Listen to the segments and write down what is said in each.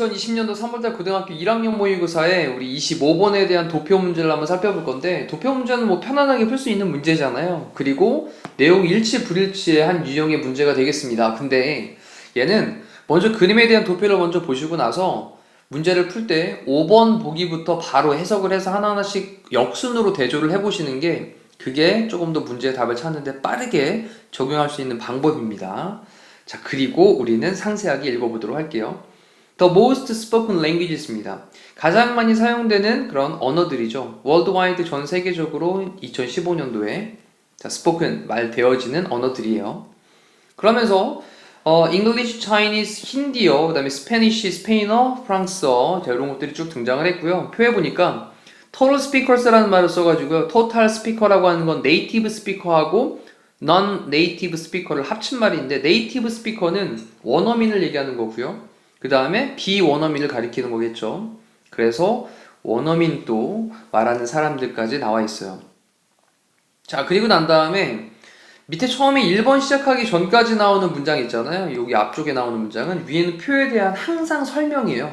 (2020년도 3월달) 고등학교 1학년 모의고사에 우리 25번에 대한 도표 문제를 한번 살펴볼 건데 도표 문제는 뭐 편안하게 풀 수 있는 문제잖아요. 그리고 내용 일치 불일치의 한 유형의 문제가 되겠습니다. 근데 얘는 먼저 그림에 대한 도표를 먼저 보시고 나서 문제를 풀 때 5번 보기부터 바로 해석을 해서 하나하나씩 역순으로 대조를 해보시는 게 그게 조금 더 문제의 답을 찾는데 빠르게 적용할 수 있는 방법입니다. 자, 그리고 우리는 상세하게 읽어보도록 할게요. The most spoken languages입니다. 가장 많이 사용되는 그런 언어들이죠. worldwide 전 세계적으로 2015년도에 자, spoken 말 되어지는 언어들이에요. 그러면서 어, English, Chinese, 힌디어, 그다음에 스페니쉬, 스페인어, 프랑스어 자, 이런 것들이 쭉 등장을 했고요. 표에 보니까 total speakers라는 말을 써가지고요. total speaker라고 하는 건 native speaker하고 non-native speaker를 합친 말인데 native speaker는 원어민을 얘기하는 거고요. 그 다음에 비원어민을 가리키는 거겠죠. 그래서 원어민 또 말하는 사람들까지 나와 있어요. 자, 그리고 난 다음에 밑에 처음에 1번 시작하기 전까지 나오는 문장 있잖아요. 여기 앞쪽에 나오는 문장은 위에는 표에 대한 항상 설명이에요.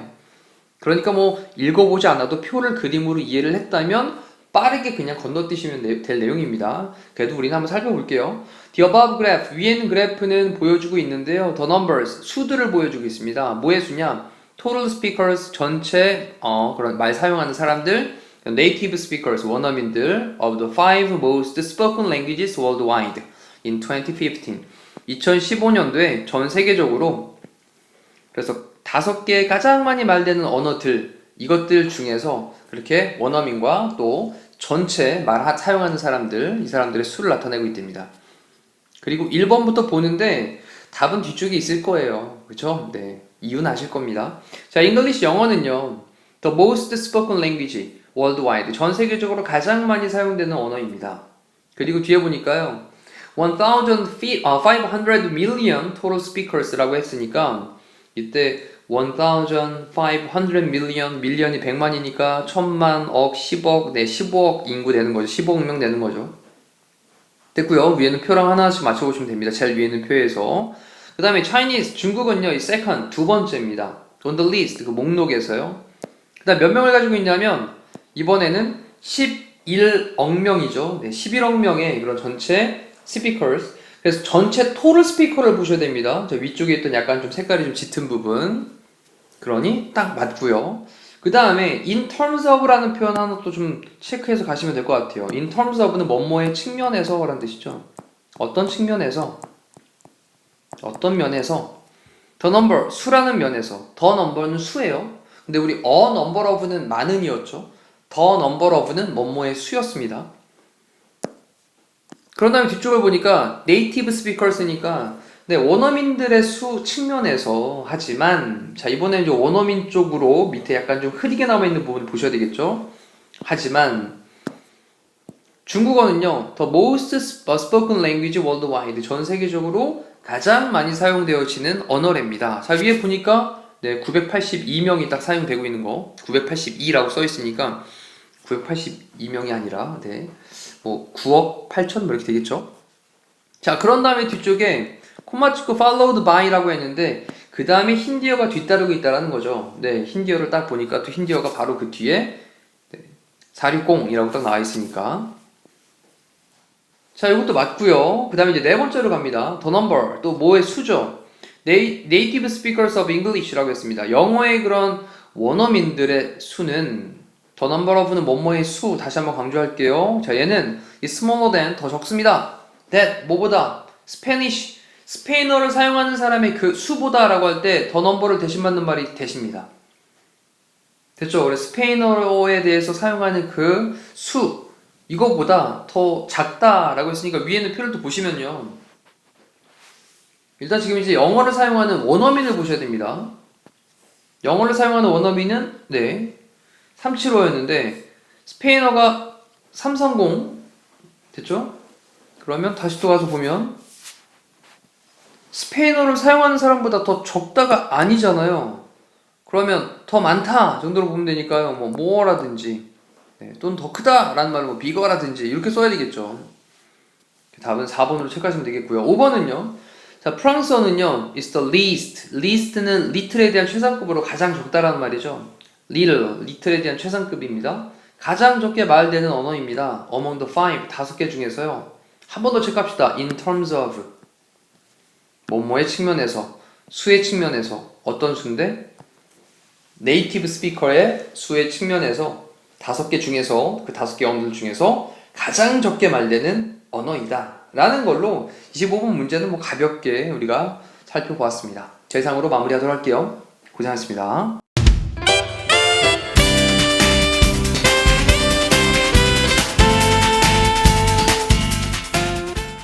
그러니까 뭐 읽어보지 않아도 표를 그림으로 이해를 했다면 빠르게 그냥 건너뛰시면 내- 될 내용입니다. 그래도 우리는 한번 살펴볼게요. The above graph 위에는 그래프는 보여주고 있는데요. The numbers 수들을 보여주고 있습니다. 뭐의 수냐? Total speakers 전체 어, 그런 말 사용하는 사람들, native speakers 원어민들 of the five most spoken languages worldwide in 2015. 2015년도에 전 세계적으로 그래서 다섯 개 가장 많이 말되는 언어들 이것들 중에서 그렇게 원어민과 또 전체 말 하- 사용하는 사람들 이 사람들의 수를 나타내고 있답니다. 그리고 1번부터 보는데 답은 뒤쪽에 있을 거예요. 그렇죠? 네. 이유는 아실 겁니다. 자, English 영어는요. The most spoken language worldwide. 전 세계적으로 가장 많이 사용되는 언어입니다. 그리고 뒤에 보니까요. 1,500 million total speakers라고 했으니까 이때 1,500 million, 밀리언이 100만이니까 천만, 억, 10억, 네, 15억 인구 되는 거죠. 15억 명 되는 거죠. 됐고요. 위에는 표랑 하나씩 맞춰보시면 됩니다. 제일 위에는 표에서. 그 다음에 Chinese, 중국은요, 이 second, 두 번째입니다. on the list, 그 목록에서요. 그 다음 몇 명을 가지고 있냐면, 이번에는 11억 명이죠. 네, 11억 명의 그런 전체 speakers. 그래서 전체 total speaker를 보셔야 됩니다. 저 위쪽에 있던 약간 좀 색깔이 좀 짙은 부분. 그러니 딱 맞고요. 그 다음에 in terms of라는 표현 하나 또 좀 체크해서 가시면 될 것 같아요. in terms of는 뭐뭐의 측면에서 라는 뜻이죠. 어떤 측면에서, 어떤 면에서, the number 수라는 면에서, the number는 수예요. 근데 우리 a number of는 많은이었죠. the number of는 뭐뭐의 수였습니다. 그런 다음에 뒤쪽을 보니까 native speakers니까 네, 원어민들의 수 측면에서 하지만 자 이번에 이제 원어민 쪽으로 밑에 약간 좀 흐리게 남아 있는 부분을 보셔야 되겠죠. 하지만 중국어는요, the most spoken language worldwide 전 세계적으로 가장 많이 사용되어지는 언어랍니다. 자 위에 보니까 네 982명이 딱 사용되고 있는 거 982라고 써 있으니까 982명이 아니라 네 뭐 9억 8천 뭐 이렇게 되겠죠. 자 그런 다음에 뒤쪽에 코마 찍고 followed by라고 했는데 그 다음에 힌디어가 뒤따르고 있다라는 거죠. 네, 힌디어를 딱 보니까 또 힌디어가 바로 그 뒤에 네, 460이라고 딱 나와 있으니까. 자, 이것도 맞고요. 그 다음에 이제 네 번째로 갑니다. The number 또 뭐의 수죠. Na- Native speakers of English라고 했습니다. 영어의 그런 원어민들의 수는 The number of는 뭐뭐의 수 다시 한번 강조할게요. 자, 얘는 is smaller than 더 적습니다. That 뭐보다 Spanish 스페인어를 사용하는 사람의 그 수보다라고 할 때 더 넘버를 대신 받는 말이 대십니다. 됐죠? 그래서 스페인어에 대해서 사용하는 그 수 이거보다 더 작다라고 했으니까 위에는 표를 또 보시면요. 일단 지금 이제 영어를 사용하는 원어민을 보셔야 됩니다. 영어를 사용하는 원어민은 네 375였는데 스페인어가 330 됐죠? 그러면 다시 또 가서 보면 스페인어를 사용하는 사람보다 더 적다가 아니잖아요. 그러면 더 많다 정도로 보면 되니까요. 뭐 more라든지 네, 또는 더 크다라는 말로 뭐 bigger라든지 이렇게 써야 되겠죠. 답은 4번으로 체크하시면 되겠고요. 5번은요. 자, 프랑스어는요. is the least. least는 little에 대한 최상급으로 가장 적다라는 말이죠. Little, little에 대한 최상급입니다. 가장 적게 말되는 언어입니다. among the five, 다섯 개 중에서요. 한 번 더 체크합시다. in terms of 뭐뭐의 측면에서, 수의 측면에서 어떤 수인데? 네이티브 스피커의 수의 측면에서 다섯 개 중에서 그 다섯 개 언어들 중에서 가장 적게 말되는 언어이다. 라는 걸로 25번 문제는 뭐 가볍게 우리가 살펴보았습니다. 제 이상으로 마무리하도록 할게요. 고생하셨습니다.